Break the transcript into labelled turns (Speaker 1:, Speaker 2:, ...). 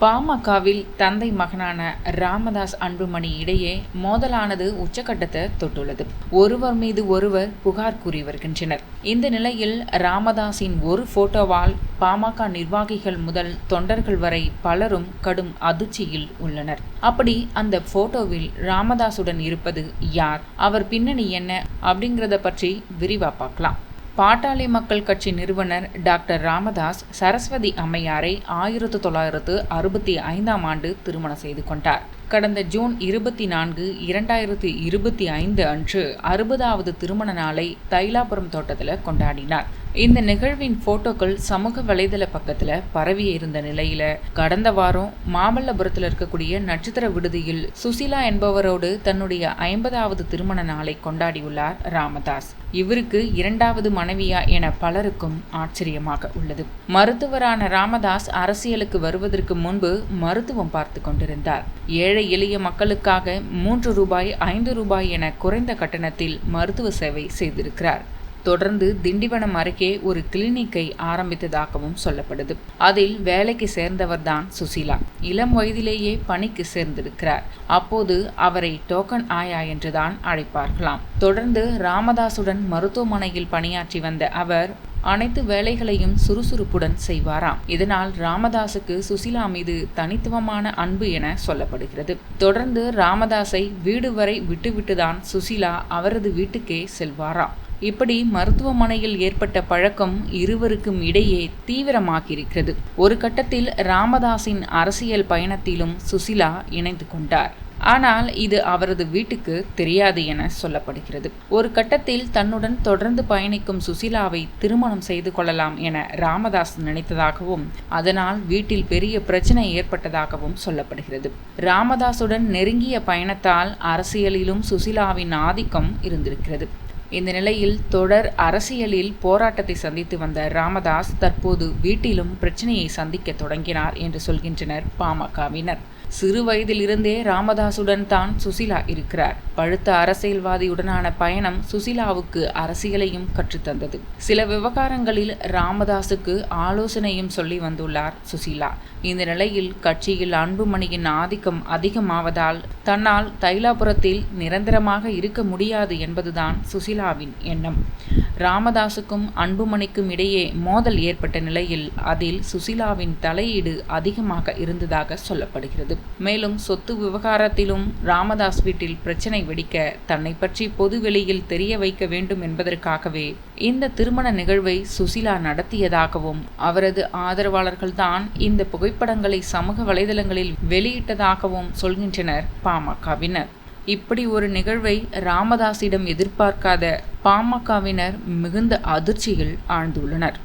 Speaker 1: பாமகவில் தந்தை மகனான ராமதாஸ் அன்புமணி இடையே மோதலானது உச்சக்கட்டத்தை தொட்டுள்ளது. ஒருவர் மீது ஒருவர் புகார் கூறி வருகின்றனர். இந்த நிலையில் ராமதாஸின் ஒரு போட்டோவால் பாமக நிர்வாகிகள் முதல் தொண்டர்கள் வரை பலரும் கடும் அதிர்ச்சியில் உள்ளனர். அப்படி அந்த போட்டோவில் ராமதாசுடன் இருப்பது யார்? அவர் பின்னணி என்ன? அப்படிங்கிறத பற்றி விரிவா பார்க்கலாம். பாட்டாளி மக்கள் கட்சி நிறுவனர் டாக்டர் ராமதாஸ் சரஸ்வதி அம்மையாரை ஆயிரத்து தொள்ளாயிரத்து அறுபத்தி ஐந்தாம் ஆண்டு திருமணம் செய்து கொண்டார். கடந்த ஜூன் இருபத்தி நான்கு இரண்டாயிரத்து இருபத்தி ஐந்து அன்று அறுபதாவது திருமண நாளை தைலாபுரம் தோட்டத்தில் கொண்டாடினார். இந்த நிகழ்வின் போட்டோக்கள் சமூக வலைதள பக்கத்தில் பரவி இருந்த நிலையில கடந்த வாரம் மாமல்லபுரத்தில் இருக்கக்கூடிய நட்சத்திர விடுதியில் சுசிலா என்பவரோடு தன்னுடைய ஐம்பதாவது திருமண நாளை கொண்டாடியுள்ளார் ராமதாஸ். இவருக்கு இரண்டாவது மனைவியா என பலருக்கும் ஆச்சரியமாக உள்ளது. மருத்துவரான ராமதாஸ் அரசியலுக்கு வருவதற்கு முன்பு மருத்துவம் பார்த்து கொண்டிருந்தார். ஏழை எளிய மக்களுக்காக மூன்று ரூபாய் ஐந்து ரூபாய் என குறைந்த கட்டணத்தில் மருத்துவ சேவை செய்திருக்கிறார். தொடர்ந்து திண்டிவனம் அருகே ஒரு கிளினிக்கை ஆரம்பித்ததாகவும் சொல்லப்படுது. அதில் வேலைக்கு சேர்ந்தவர்தான் சுசீலா. இளம் வயதிலேயே பணிக்கு சேர்ந்திருக்கிறார். அப்போது அவரை டோக்கன் ஆயா என்றுதான் அழைப்பார்களாம். தொடர்ந்து ராமதாசுடன் மருத்துவமனையில் பணியாற்றி வந்த அவர் அனைத்து வேலைகளையும் சுறுசுறுப்புடன் செய்வாராம். இதனால் ராமதாசுக்கு சுசிலா மீது தனித்துவமான அன்பு என சொல்லப்படுகிறது. தொடர்ந்து ராமதாஸை வீடு வரை விட்டுவிட்டுதான் சுசிலா அவரது வீட்டுக்கே செல்வாராம். இப்படி மருத்துவமனையில் ஏற்பட்ட பழக்கம் இருவருக்கும் இடையே தீவிரமாகியிருக்கிறது. ஒரு கட்டத்தில் ராமதாஸின் அரசியல் பயணத்திலும் சுசிலா இணைந்து கொண்டார். ஆனால் இது அவரது வீட்டுக்கு தெரியாது என சொல்லப்படுகிறது. ஒரு கட்டத்தில் தன்னுடன் தொடர்ந்து பயணிக்கும் சுசிலாவை திருமணம் செய்து கொள்ளலாம் என ராமதாஸ் நினைத்ததாகவும் அதனால் வீட்டில் பெரிய பிரச்சனை ஏற்பட்டதாகவும் சொல்லப்படுகிறது. ராமதாசுடன் நெருங்கிய பயணத்தால் அரசியலிலும் சுசிலாவின் ஆதிக்கம் இருந்திருக்கிறது. இந்த நிலையில் தொடர் அரசியலில் போராட்டத்தை சந்தித்து வந்த ராமதாஸ் தற்போது வீட்டிலும் பிரச்சனையை சந்திக்க தொடங்கினார் என்று சொல்கின்றனர் பாமகவினர். சிறு வயதிலிருந்தே ராமதாசுடன் தான் சுசிலா இருக்கிறார். பழுத்த அரசியல்வாதியுடனான பயணம் சுசிலாவுக்கு அரசியலையும் கற்றுத்தந்தது சில விவகாரங்களில் ராமதாசுக்கு ஆலோசனையும் சொல்லி வந்துள்ளார் சுசிலா. இந்த நிலையில் கட்சியில் அன்புமணியின் ஆதிக்கம் அதிகமாவதால் தன்னால் தைலாபுரத்தில் நிரந்தரமாக இருக்க முடியாது என்பதுதான் சுசிலாவின் எண்ணம். ராமதாசுக்கும் அன்புமணிக்கும் இடையே மோதல் ஏற்பட்ட நிலையில் அதில் சுசிலாவின் தலையீடு அதிகமாக இருந்ததாக சொல்லப்படுகிறது. மேலும் சொத்து விவகாரத்திலும் ராமதாஸ் வீட்டில் பிரச்சனை வெடிக்க தன்னை பற்றி பொது வெளியில் தெரிய வைக்க வேண்டும் என்பதற்காகவே இந்த திருமண நிகழ்வை சுசிலா நடத்தியதாகவும் அவரது ஆதரவாளர்கள்தான் இந்த புகைப்படங்களை சமூக வலைதளங்களில் வெளியிட்டதாகவும் சொல்கின்றனர் பாமகவினர். இப்படி ஒரு நிகழ்வை ராமதாஸிடம் எதிர்பார்க்காத பாமகவினர் மிகுந்த அதிர்ச்சியில் ஆழ்ந்துள்ளனர்.